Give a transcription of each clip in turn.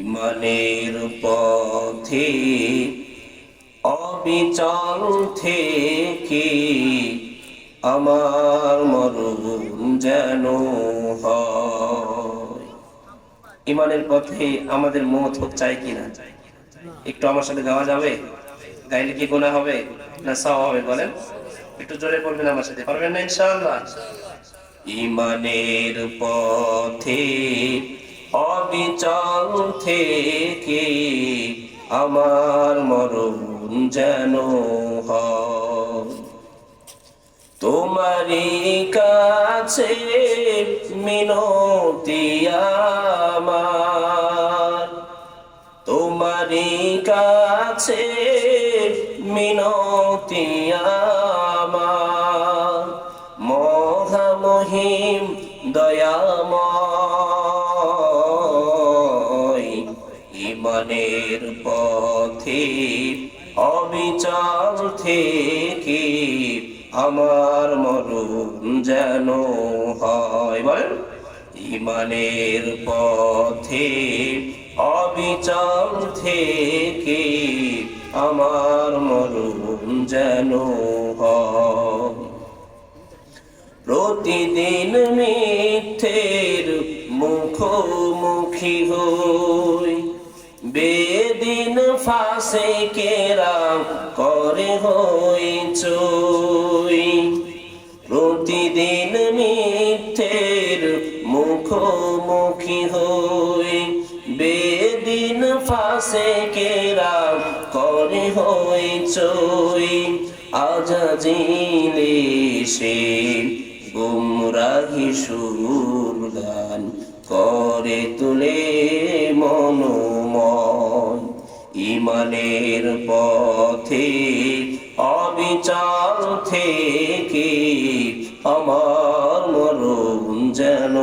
ইমানের পথে অবিচল থেকে আমার মরণ যেন ইমানের পথে আমাদের মত হোক, চাই কিনা একটু আমার সাথে গাওয়া যাবে? গাইলে কি গোনা হবে না সব হবে বলেন? একটু জোরে বলবেন আমার সাথে, পারবেন না ইমানের পথে অবিচল থেকে আমার মরণ যেন তোমারই কাছে মিনতি আমার। তোমারই কাছে মিনতি আমার। মহামহিম দয়াময় ইমানের পথে, অবিচল থেকে আমার মরণ যেন হয়। বলেন ইমানের পথে, অবিচল থেকে আমার মরণ যেন প্রতিদিন মিথ্যের মুখোমুখি হই বেদিন ফাঁসে কেরা করে হই চই। প্রতিদিন মিথ্যের মুখোমুখি হই। বেদিন ফাঁসে কেরা করে হই চই। আজাজিলে সে গুমরাহি সুরগান করে তুলে মনোময় ইমানের পথে অবিচার থেকে আমার মরণ যেন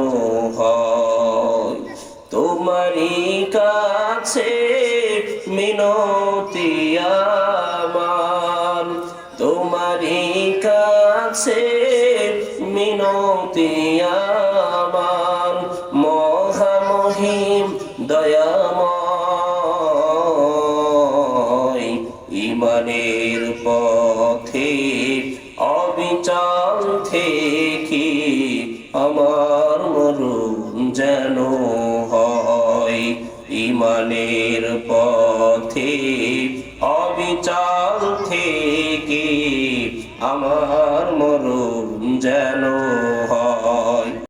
তোমারই কাছে মিনতি আমার। তোমারই কাছে মিনতি আমার। মহামহিম দয়াময় ইমানের পথে অবিচার থেকে আমার মরুণ যেন হয়। ইমানের পথে অবিচার থেকে আমার